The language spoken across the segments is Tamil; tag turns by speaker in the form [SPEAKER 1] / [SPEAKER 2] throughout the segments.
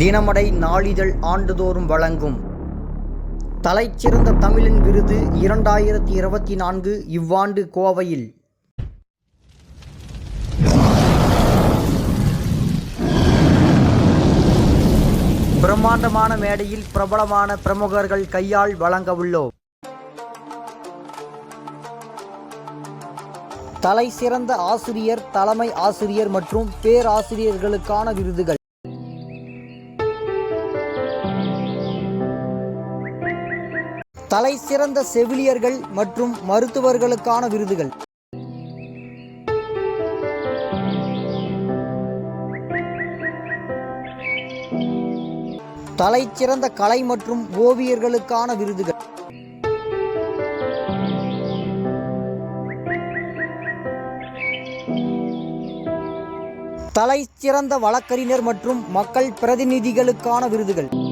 [SPEAKER 1] தினமடை நாளிதழ் ஆண்டுதோறும் வழங்கும். தலைச்சிறந்த தமிழின் விருது இரண்டாயிரத்தி இருபத்தி நான்கு இவ்வாண்டு கோவையில். பிரம்மாண்டமான மேடையில் பிரபலமான பிரமுகர்கள் கையால் வழங்க உள்ளோம். தலை சிறந்த ஆசிரியர் தலைமை ஆசிரியர் மற்றும் பேராசிரியர்களுக்கான விருதுகள். தலை சிறந்த செவிலியர்கள் மற்றும் மருத்துவர்களுக்கான விருதுகள். தலைச்சிறந்த கலை மற்றும் ஓவியர்களுக்கான விருதுகள். தலைச்சிறந்த வழக்கறிஞர் மற்றும் மக்கள் பிரதிநிதிகளுக்கான விருதுகள்.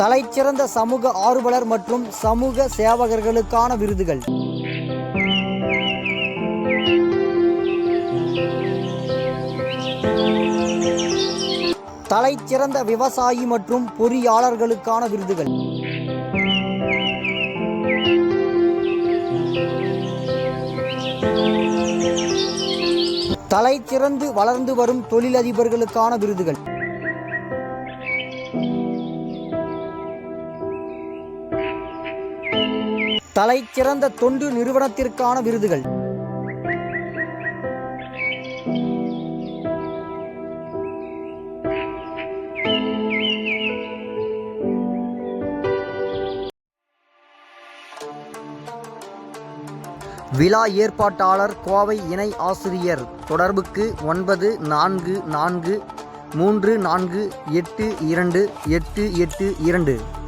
[SPEAKER 1] தலைச்சிறந்த சமூக ஆர்வலர் மற்றும் சமூக சேவகர்களுக்கான விருதுகள். தலைச்சிறந்த விவசாயி மற்றும் பொறியாளர்களுக்கான விருதுகள். தலைச்சிறந்து வளர்ந்து வரும் தொழிலதிபர்களுக்கான விருதுகள். தலைச்சிறந்த தொண்டு நிறுவனத்திற்கான விருதுகள். விழா ஏற்பாட்டாளர் கோவை இணை ஆசிரியர். தொடர்புக்கு ஒன்பது நான்கு நான்கு மூன்று நான்கு எட்டு இரண்டு எட்டு எட்டு இரண்டு.